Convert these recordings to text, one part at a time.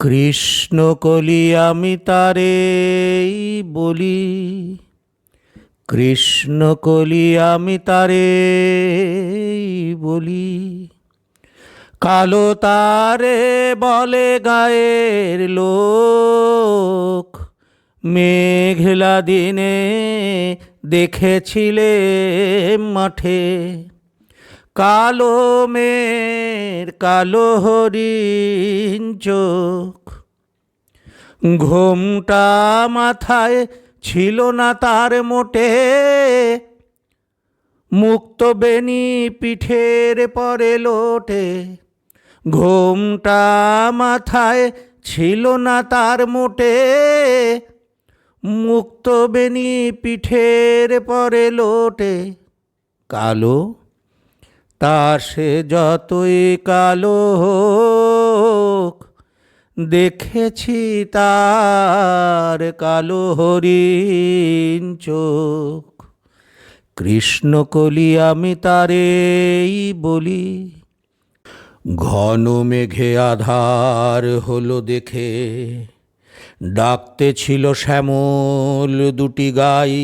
কৃষ্ণ কলি আমি তারে বলি। কৃষ্ণ কলি আমি তারে বলি। কালো তারে বলে গায়ের লোক, মেঘলা দিনে দেখেছিলে মাঠে। কালো মের কালো হরিণ চোখ। ঘোমটা মাথায় ছিল না তার মোটে। মুক্ত বেনি পিঠের পরে লোটে। ঘোমটা মাথায় ছিল না তার মোটে। মুক্ত বেনি পিঠের পরে লোটে। কালো তা সে যতই কালো হোক, দেখেছি তার কালো হরিণ চোখ। কৃষ্ণকলি আমি তারেই বলি, ঘন মেঘে আধার হলো দেখে। ডাকতে ছিল শ্যামল দুটি গাই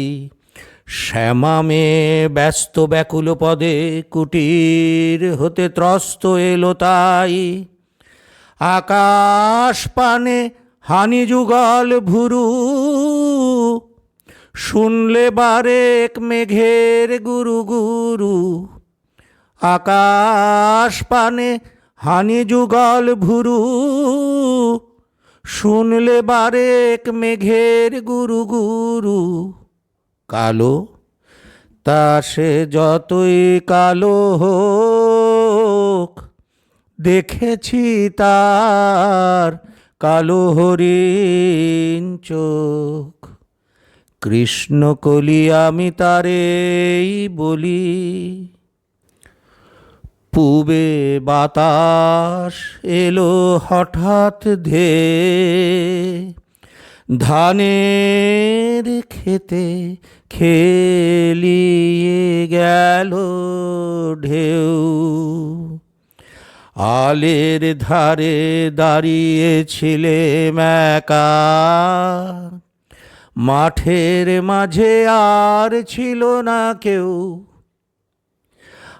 শ্যামা মেয়ে ব্যস্ত ব্যাকুল পদে কুটির হতে ত্রস্ত এলো তাই। আকাশ পানে হানি যুগল ভুরু, শুনলে বারেক মেঘের গুরু গুরু। আকাশ পানে হানি যুগল ভুরু, শুনলে বারেক মেঘের গুরু গুরু। কালো, তা সে যতই কালো হোক, দেখেছি তার কালো হরিণ চোখ। কৃষ্ণ কলি আমি তারেই বলি, পূবে বাতাস এলো হঠাৎ ধে। ধানের খেতে খেলিয়ে গেল ঢেউ। আলের ধারে দাঁড়িয়েছিলে একা মাঠের মাঝে আর ছিল না কেউ।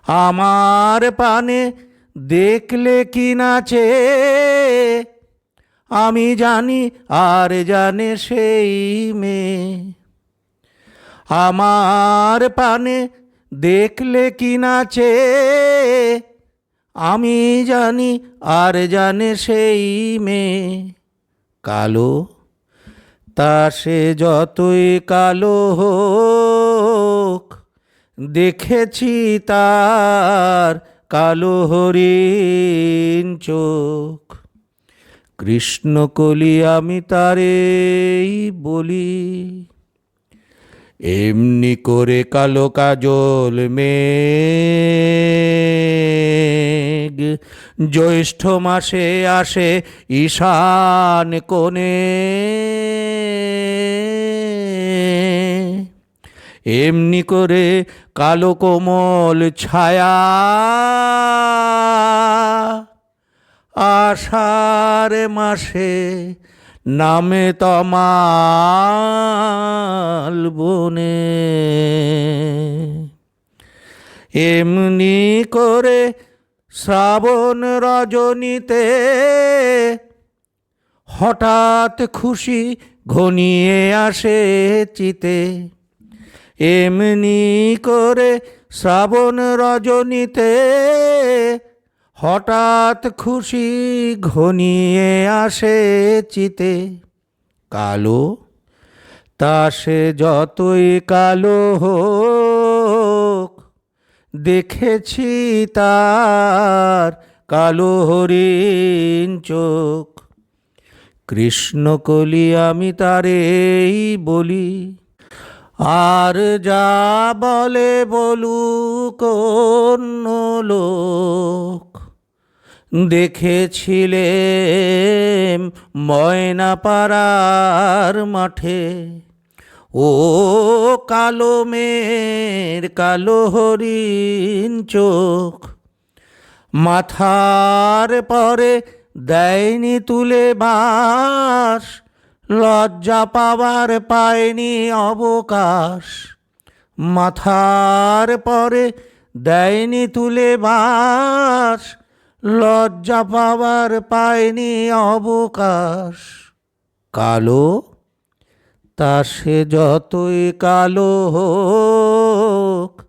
আমার পানে দেখলে কি নাচে? আমি জানি আর জানে সেই মেয়ে। আমার পানে দেখলে কি নাচে? আমি জানি আর জানে সেই মেয়ে। কালো, তা সে যতই কালো হোক, দেখেছি তার কালো হরিণ চোখ। কৃষ্ণকলি আমি তারেই বলি। এমনি করে কালো কাজল মেঘ জ্যৈষ্ঠ মাসে আসে ঈশান কোণে। এমনি করে কালো কোমল ছায়া আষাঢ় মাসে নামে তমাল বনে। এমনি করে শ্রাবণ রজনীতে হঠাৎ খুশি ঘনিয়ে আসে চিতে। এমনি করে শ্রাবণ রজনীতে হঠাৎ খুশি ঘনিয়ে আসে চিতে। কালো? তা সে যতই কালো হোক, দেখেছি তার কালো হরিণ চোখ। কৃষ্ণকলি আমি তারেই বলি, আর যা বলে বলুক লোক। দেখেছিলেম ময়না পাড়ার মাঠে। ও কালো মের কালো হরিণ চোখ। মাথার পরে দেয়নি তুলে বাস, লজ্জা পাবার পায়নি অবকাশ। মাথার পরে দেয়নি তুলে বাস লজ্জা পাবার পায়নি অবকাশ। কালো, তা সে যতই কালো হোক,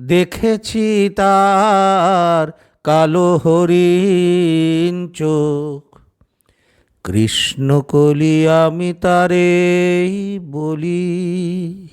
দেখেছি তার কালো হরিণ চোখ। কৃষ্ণকলি আমি তারে বলি।